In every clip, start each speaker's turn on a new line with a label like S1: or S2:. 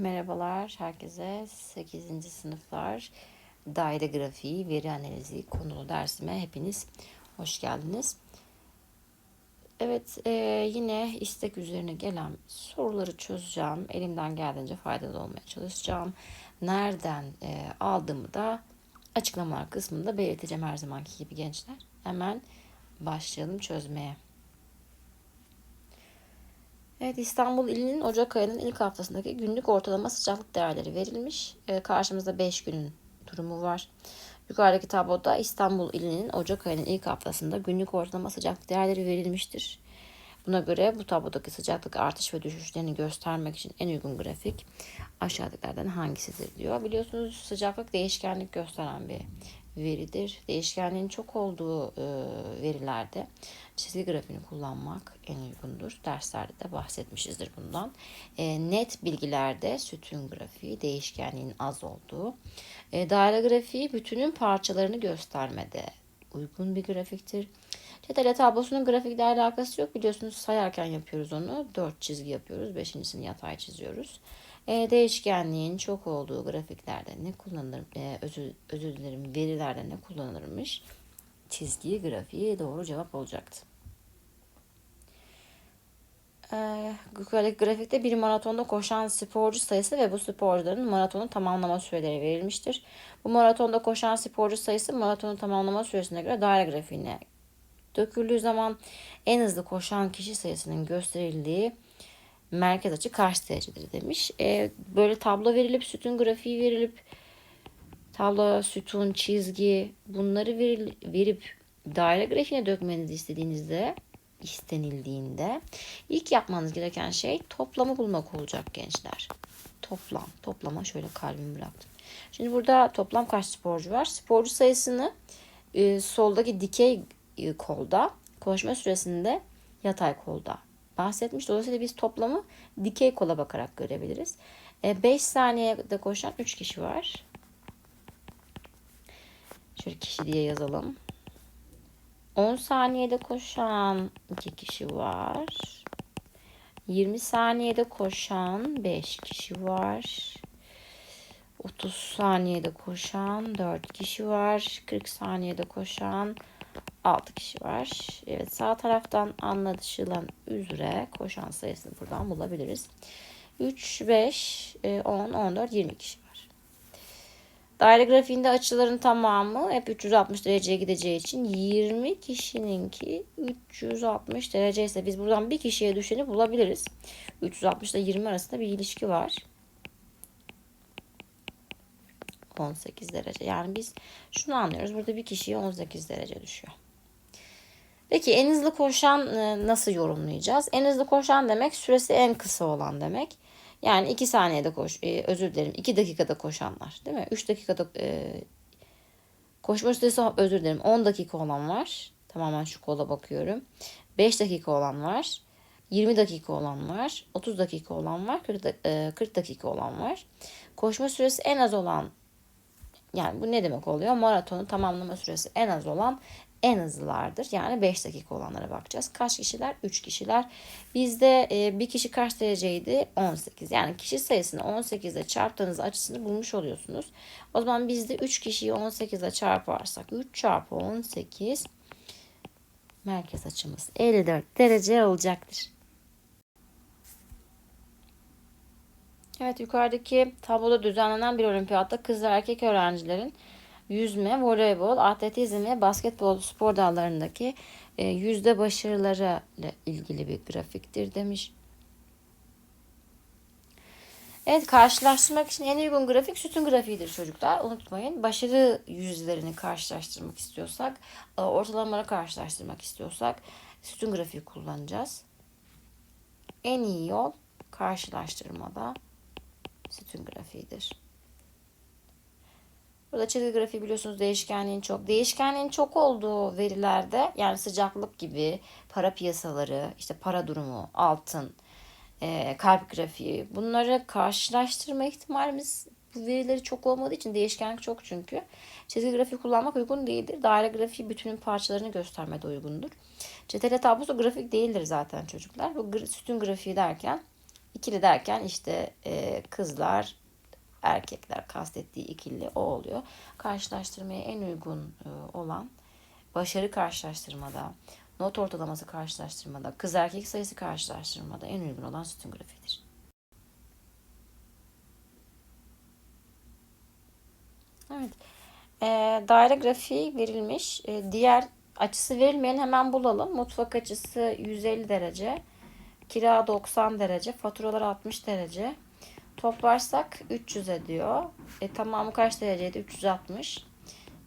S1: Merhabalar herkese. 8. sınıflar daire grafiği, veri analizi konulu dersime hepiniz hoş geldiniz. Evet, e, yine istek üzerine gelen soruları çözeceğim. Elimden geldiğince faydalı olmaya çalışacağım. Nereden e, aldığımı da açıklamalar kısmında belirteceğim her zamanki gibi gençler. Hemen başlayalım çözmeye. Evet İstanbul ilinin Ocak ayının ilk haftasındaki günlük ortalama sıcaklık değerleri verilmiş. Ee, karşımızda 5 günün durumu var. Yukarıdaki tabloda İstanbul ilinin Ocak ayının ilk haftasında günlük ortalama sıcaklık değerleri verilmiştir. Buna göre bu tablodaki sıcaklık artış ve düşüşlerini göstermek için en uygun grafik aşağıdakilerden hangisidir diyor. Biliyorsunuz sıcaklık değişkenlik gösteren bir veridir. Değişkenliğin çok olduğu e, verilerde çizgi grafiğini kullanmak en uygundur. Derslerde de bahsetmişizdir bundan. E, net bilgilerde sütun grafiği değişkenliğin az olduğu. E, daire grafiği bütünün parçalarını göstermede uygun bir grafiktir. Çetele tablosunun grafikle alakası yok. Biliyorsunuz sayarken yapıyoruz onu. Dört çizgi yapıyoruz. Beşincisini yatay çiziyoruz. E, değişkenliğin çok olduğu grafiklerde ne kullanılır, e, özür, özür dilerim verilerde ne kullanılırmış? Çizgi grafiği doğru cevap olacaktı. E, grafikte bir maratonda koşan sporcu sayısı ve bu sporcuların maratonu tamamlama süreleri verilmiştir. Bu maratonda koşan sporcu sayısı maratonun tamamlama süresine göre daire grafiğine döküldüğü zaman en hızlı koşan kişi sayısının gösterildiği merkez açı karşı derecedir demiş. E, böyle tablo verilip sütun grafiği verilip tablo, sütun, çizgi bunları veril, verip daire grafiğine dökmenizi istediğinizde istenildiğinde ilk yapmanız gereken şey toplamı bulmak olacak gençler. Toplam. Toplama şöyle kalbimi bıraktım. Şimdi burada toplam kaç sporcu var? Sporcu sayısını e, soldaki dikey kolda, koşma süresinde yatay kolda bahsetmiş. Dolayısıyla biz toplamı dikey kola bakarak görebiliriz. 5 e, saniyede koşan 3 kişi var. Şöyle kişi diye yazalım. 10 saniyede koşan 2 kişi var. 20 saniyede koşan 5 kişi var. 30 saniyede koşan 4 kişi var. 40 saniyede koşan 6 kişi var. Evet sağ taraftan anlaşılan üzere koşan sayısını buradan bulabiliriz. 3, 5, 10, 14, 20 kişi var. Daire grafiğinde açıların tamamı hep 360 dereceye gideceği için 20 kişininki 360 derece ise biz buradan bir kişiye düşeni bulabiliriz. 360 ile 20 arasında bir ilişki var. 18 derece. Yani biz şunu anlıyoruz. Burada bir kişiye 18 derece düşüyor. Peki en hızlı koşan e, nasıl yorumlayacağız? En hızlı koşan demek süresi en kısa olan demek. Yani 2 saniyede koş, e, özür dilerim 2 dakikada koşanlar değil mi? 3 dakikada e, koşma süresi özür dilerim 10 dakika olan var. Tamamen şu kola bakıyorum. 5 dakika olan var. 20 dakika olan var. 30 dakika olan var. 40, e, 40 dakika olan var. Koşma süresi en az olan yani bu ne demek oluyor? Maratonu tamamlama süresi en az olan en hızlılardır. Yani 5 dakika olanlara bakacağız. Kaç kişiler? 3 kişiler. Bizde e, bir kişi kaç dereceydi? 18. Yani kişi sayısını 18 ile çarptığınız açısını bulmuş oluyorsunuz. O zaman bizde 3 kişiyi 18 ile çarparsak 3 çarpı 18 merkez açımız 54 derece olacaktır. Evet yukarıdaki tabloda düzenlenen bir olimpiyatta kız ve erkek öğrencilerin yüzme, voleybol, atletizm ve basketbol spor dallarındaki e, yüzde başarıları ile ilgili bir grafiktir demiş. Evet karşılaştırmak için en uygun grafik sütun grafiğidir çocuklar. Unutmayın başarı yüzlerini karşılaştırmak istiyorsak, e, ortalamaları karşılaştırmak istiyorsak sütun grafiği kullanacağız. En iyi yol karşılaştırmada sütun grafiğidir. Burada çizgi grafiği biliyorsunuz değişkenliğin çok. Değişkenliğin çok olduğu verilerde yani sıcaklık gibi para piyasaları, işte para durumu, altın, e, kalp grafiği bunları karşılaştırma ihtimalimiz bu verileri çok olmadığı için değişkenlik çok çünkü. Çizgi grafiği kullanmak uygun değildir. Daire grafiği bütünün parçalarını göstermede uygundur. Çetele tablosu grafik değildir zaten çocuklar. Bu sütun grafiği derken İkili derken işte e, kızlar, erkekler kastettiği ikili o oluyor. Karşılaştırmaya en uygun e, olan başarı karşılaştırmada, not ortalaması karşılaştırmada, kız erkek sayısı karşılaştırmada en uygun olan sütun grafiğidir. Evet. E, daire grafiği verilmiş. E, diğer açısı verilmeyen hemen bulalım. Mutfak açısı 150 derece. Kira 90 derece. Faturalar 60 derece. Toplarsak 300 ediyor. E, tamamı kaç dereceydi? 360.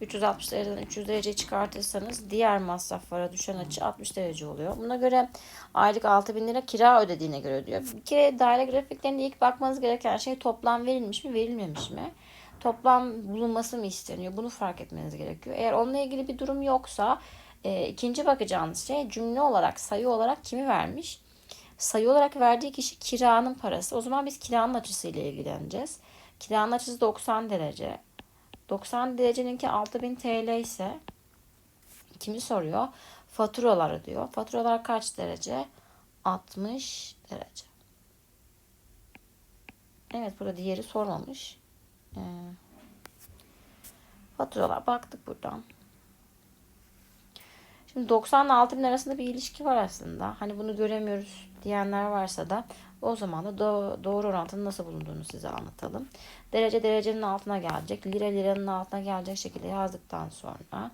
S1: 360 dereceden 300 dereceyi çıkartırsanız diğer masraflara düşen açı 60 derece oluyor. Buna göre aylık 6000 lira kira ödediğine göre diyor. Bir kere daire grafiklerinde ilk bakmanız gereken şey toplam verilmiş mi verilmemiş mi? Toplam bulunması mı isteniyor? Bunu fark etmeniz gerekiyor. Eğer onunla ilgili bir durum yoksa e, ikinci bakacağınız şey cümle olarak sayı olarak kimi vermiş? Sayı olarak verdiği kişi kiranın parası. O zaman biz kiranın açısıyla ilgileneceğiz. Kiranın açısı 90 derece. 90 dereceninki 6000 TL ise kimi soruyor? Faturaları diyor. Faturalar kaç derece? 60 derece. Evet burada diğeri sormamış. Ee, faturalar baktık buradan. Şimdi 90 ile 6000 arasında bir ilişki var aslında. Hani bunu göremiyoruz diyenler varsa da o zaman da do- doğru orantının nasıl bulunduğunu size anlatalım. Derece derecenin altına gelecek. Lira liranın altına gelecek şekilde yazdıktan sonra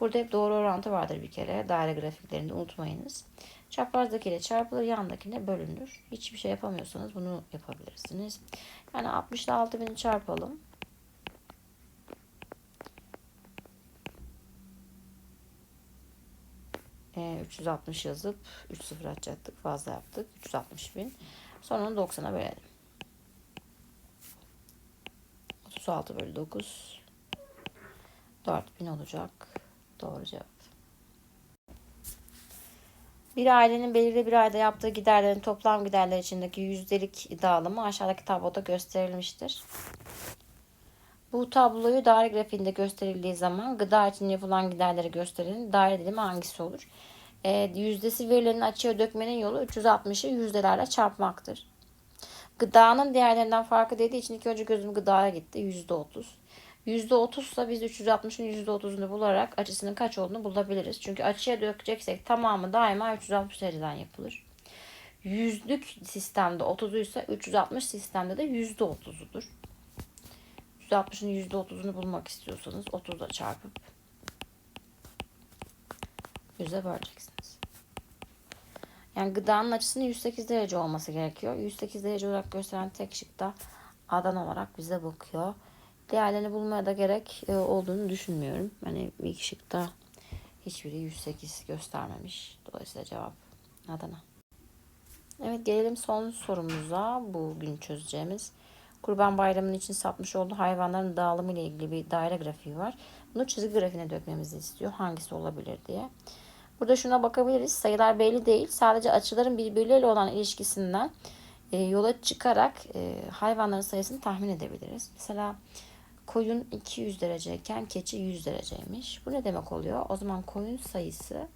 S1: burada hep doğru orantı vardır bir kere. Daire grafiklerinde unutmayınız. Çaprazdakiyle çarpılır, yandakine bölünür. Hiçbir şey yapamıyorsanız bunu yapabilirsiniz. Yani 60 ile 6000'i çarpalım. E, 360 yazıp 3 sıfır açacaktık. Fazla yaptık. 360 bin. Sonra onu 90'a bölelim. 36 bölü 9 4000 olacak. Doğru cevap. Bir ailenin belirli bir ayda yaptığı giderlerin toplam giderler içindeki yüzdelik dağılımı aşağıdaki tabloda gösterilmiştir. Bu tabloyu daire grafiğinde gösterildiği zaman gıda için yapılan giderleri gösterenin daire dilimi hangisi olur? E, yüzdesi verilerini açığa dökmenin yolu 360'ı yüzdelerle çarpmaktır. Gıdanın diğerlerinden farkı dediği için ilk önce gözüm gıdaya gitti. %30. %30 ise biz 360'ın %30'unu bularak açısının kaç olduğunu bulabiliriz. Çünkü açıya dökeceksek tamamı daima 360 dereceden yapılır. Yüzlük sistemde 30'u ise 360 sistemde de %30'udur. 160'ın %30'unu bulmak istiyorsanız 30'la çarpıp 100'e böleceksiniz. Yani gıdanın açısının 108 derece olması gerekiyor. 108 derece olarak gösteren tek şık da Adan olarak bize bakıyor. Diğerlerini bulmaya da gerek e, olduğunu düşünmüyorum. Hani ilk şıkta hiçbiri 108 göstermemiş. Dolayısıyla cevap Adana. Evet gelelim son sorumuza. Bugün çözeceğimiz. Kurban Bayramı'nın için satmış olduğu hayvanların dağılımı ile ilgili bir daire grafiği var. Bunu çizgi grafiğine dökmemizi istiyor. Hangisi olabilir diye. Burada şuna bakabiliriz. Sayılar belli değil. Sadece açıların birbirleriyle olan ilişkisinden e, yola çıkarak e, hayvanların sayısını tahmin edebiliriz. Mesela koyun 200 dereceyken keçi 100 dereceymiş. Bu ne demek oluyor? O zaman koyun sayısı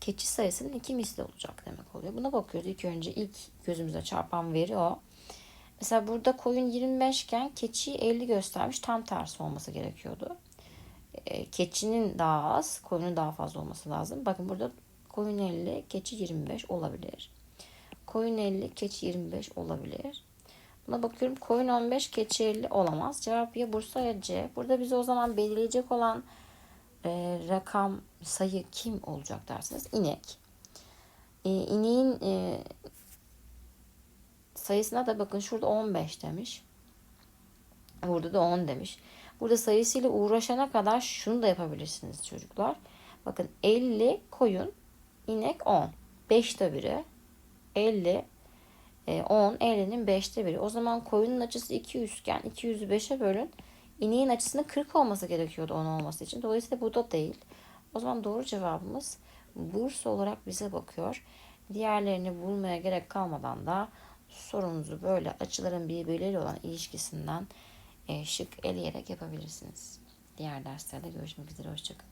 S1: keçi sayısının iki misli olacak demek oluyor. Buna bakıyoruz. İlk önce ilk gözümüze çarpan veri o. Mesela burada koyun 25 iken keçi 50 göstermiş. Tam tersi olması gerekiyordu. E, keçinin daha az, koyunun daha fazla olması lazım. Bakın burada koyun 50, keçi 25 olabilir. Koyun 50, keçi 25 olabilir. Buna bakıyorum koyun 15, keçi 50 olamaz. Cevap ya Bursa ya C. Burada bize o zaman belirleyecek olan e, rakam, sayı kim olacak dersiniz? İnek. E, ineğin e, sayısına da bakın şurada 15 demiş. Burada da 10 demiş. Burada sayısıyla uğraşana kadar şunu da yapabilirsiniz çocuklar. Bakın 50 koyun, inek 10. 5'te biri. 50, 10, 50'nin 5'te biri. O zaman koyunun açısı 200 iken 200'ü 5'e bölün. İneğin açısının 40 olması gerekiyordu 10 olması için. Dolayısıyla bu da değil. O zaman doğru cevabımız Bursa olarak bize bakıyor. Diğerlerini bulmaya gerek kalmadan da sorunuzu böyle açıların birbirleriyle olan ilişkisinden e, şık eleyerek yapabilirsiniz. Diğer derslerde görüşmek üzere. Hoşçakalın.